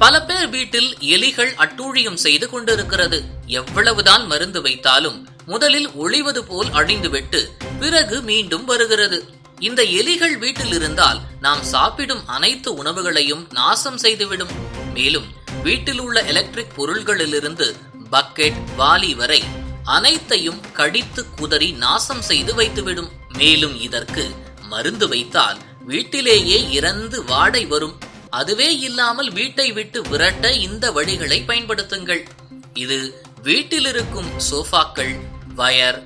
பல பேர் வீட்டில் எலிகள் அட்டூழியம் செய்து கொண்டிருக்கிறது. எவ்வளவுதான் மருந்து வைத்தாலும் முதலில் ஒளிவது போல் அழிந்துவிட்டு பிறகு மீண்டும் வருகிறது. இந்த எலிகள் வீட்டில் இருந்தால் நாம் சாப்பிடும் அனைத்து உணவுகளையும் நாசம் செய்துவிடும். மேலும் வீட்டில் உள்ள எலக்ட்ரிக் பொருள்களிலிருந்து பக்கெட் வாலி வரை அனைத்தையும் கடித்து குதறி நாசம் செய்து வைத்துவிடும். மேலும் இதற்கு மருந்து வைத்தால் வீட்டிலேயே இறந்து வாடை வரும். அதுவே இல்லாமல் வீட்டை விட்டு விரட்ட இந்த வழிகளை பயன்படுத்துங்கள். இது வீட்டில் இருக்கும் சோஃபாக்கள் வயர்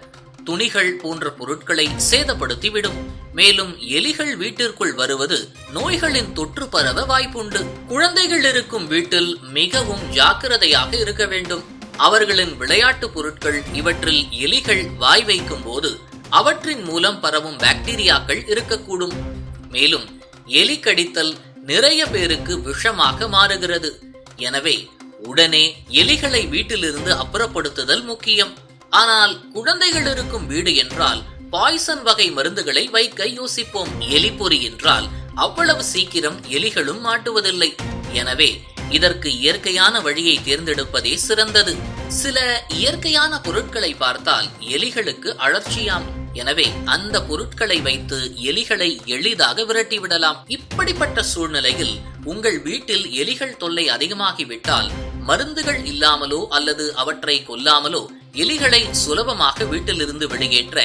துணிகள் போன்ற பொருட்களை சேதப்படுத்திவிடும். மேலும் எலிகள் வீட்டிற்குள் வருவது நோய்களின் தொற்று பரவ வாய்ப்புண்டு. குழந்தைகள் இருக்கும் வீட்டில் மிகவும் ஜாக்கிரதையாக இருக்க வேண்டும். அவர்களின் விளையாட்டு பொருட்கள் இவற்றில் எலிகள் வாய் வைக்கும் போது அவற்றின் மூலம் பரவும் பாக்டீரியாக்கள் இருக்கக்கூடும். மேலும் எலி கடித்தல் நிறைய பேருக்கு விஷமாக மாறுகிறது. எனவே உடனே எலிகளை வீட்டிலிருந்து அப்புறப்படுத்துதல் முக்கியம். ஆனால் குழந்தைகள் இருக்கும் வீடு என்றால் பாய்சன் வகை மருந்துகளை வைக்க யோசிப்போம். எலிப்பொறி என்றால் அவ்வளவு சீக்கிரம் எலிகளும் மாட்டுவதில்லை. எனவே இதற்கு இயற்கையான வழியை தேர்ந்தெடுப்பதே சிறந்தது. சில இயற்கையான பொருட்களை பார்த்தால் எலிகளுக்கு அழற்சியாம். எனவே அந்த பொருட்களை வைத்து எலிகளை எளிதாக விரட்டிவிடலாம் இப்படிப்பட்ட சூழ்நிலையில் உங்கள் வீட்டில் எலிகள் தொல்லை அதிகமாகிவிட்டால் மருந்துகள் இல்லாமலோ அல்லது அவற்றை கொல்லாமலோ எலிகளை சுலபமாக வீட்டிலிருந்து வெளியேற்ற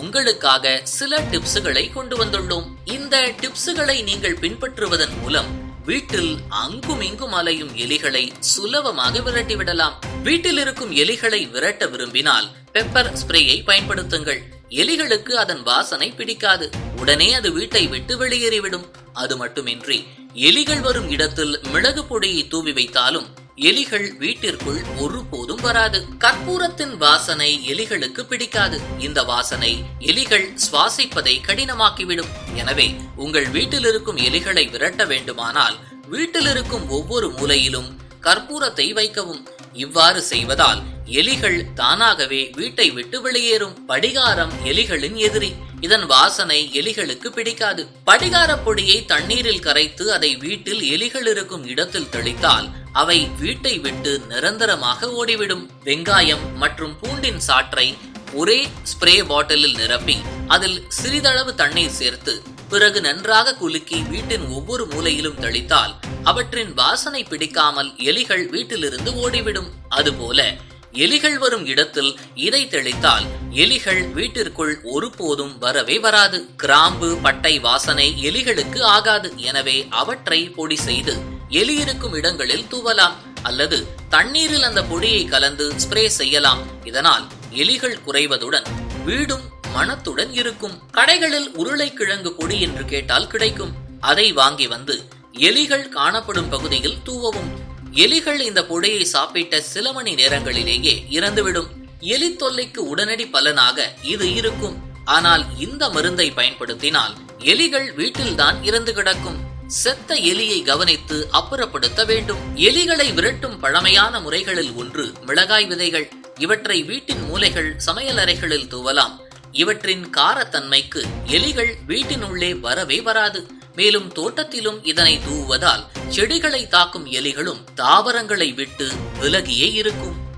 உங்களுக்காக சில டிப்ஸுகளை கொண்டு வந்துள்ளோம். இந்த டிப்ஸுகளை நீங்கள் பின்பற்றுவதன் மூலம் வீட்டில் அங்கும் இங்கும் அலையும் எலிகளை சுலபமாக விரட்டிவிடலாம் வீட்டில் இருக்கும் எலிகளை விரட்ட விரும்பினால் பெப்பர் ஸ்ப்ரேயை பயன்படுத்துங்கள். எலிகளுக்கு அதன் வாசனை பிடிக்காது. உடனே அது வீட்டை விட்டு வெளியேறிவிடும். அது மட்டுமின்றி எலிகள் வரும் இடத்தில் மிளகு பொடியை தூவி வைத்தாலும் எலிகள் வீட்டிற்குள் ஒருபோதும் வராது. கற்பூரத்தின் வாசனை எலிகளுக்கு பிடிக்காது. இந்த வாசனை எலிகள் சுவாசிப்பதை கடினமாக்கிவிடும். எனவே உங்கள் வீட்டில் இருக்கும் எலிகளை விரட்ட வேண்டுமானால் வீட்டில் இருக்கும் ஒவ்வொரு மூலையிலும் கற்பூரத்தை வைக்கவும். இவ்வாறு செய்வதால் எலிகள் தானாகவே வீட்டை விட்டு வெளியேறும் படிகாரம் எலிகளின் எதிரி. இதன் வாசனை எலிகளுக்கு பிடிக்காது. படிகார பொடியை தண்ணீரில் கரைத்து அதை வீட்டில் எலிகள் இருக்கும் இடத்தில் தெளித்தால் அவை வீட்டை விட்டு நிரந்தரமாக ஓடிவிடும். வெங்காயம் மற்றும் பூண்டின் சாற்றை ஒரே ஸ்ப்ரே பாட்டிலில் நிரப்பி அதில் சிறிதளவு தண்ணீர் சேர்த்து பிறகு நன்றாக குலுக்கி வீட்டின் ஒவ்வொரு மூலையிலும் தெளித்தால் அவற்றின் வாசனை பிடிக்காமல் எலிகள் வீட்டிலிருந்து ஓடிவிடும். அதுபோல எலிகள் வரும் இடத்தில் இதை தெளித்தால் எலிகள் வீட்டிற்குள் ஒருபோதும் வரவே வராது. கிராம்பு பட்டை வாசனை எலிகளுக்கு ஆகாது. எனவே அவற்றை பொடி செய்து எலி இருக்கும் இடங்களில் தூவலாம். அல்லது தண்ணீரில் அந்த பொடியை கலந்து ஸ்ப்ரே செய்யலாம். இதனால் எலிகள் குறைவதுடன் வீடும் மனத்துடன் இருக்கும். கடைகளில் உருளைக்கிழங்கு பொடி என்று கேட்டால் கிடைக்கும். அதை வாங்கி வந்து எலிகள் காணப்படும் பகுதியில் தூவவும். எலிகள் இந்த புடையை சாப்பிட்ட சில மணி நேரங்களிலேயே இறந்துவிடும். எலி தொல்லைக்கு உடனடி பலனாக இது இருக்கும். ஆனால் இந்த மருந்தை பயன்படுத்தினால் எலிகள் வீட்டில்தான் இறந்து கிடக்கும். செத்த எலியை கவனித்து அப்புறப்படுத்த வேண்டும். எலிகளை விரட்டும் பழமையான முறைகளில் ஒன்று மிளகாய் விதைகள். இவற்றை வீட்டின் மூலைகள் சமையலறைகளில் தூவலாம். இவற்றின் காரத்தன்மைக்கு எலிகள் வீட்டின் உள்ளே வரவே வராது. மேலும் தோட்டத்திலும் இதனை தூவுவதால் செடிகளை தாக்கும் எலிகளும் தாவரங்களை விட்டு விலகியே இருக்கும்.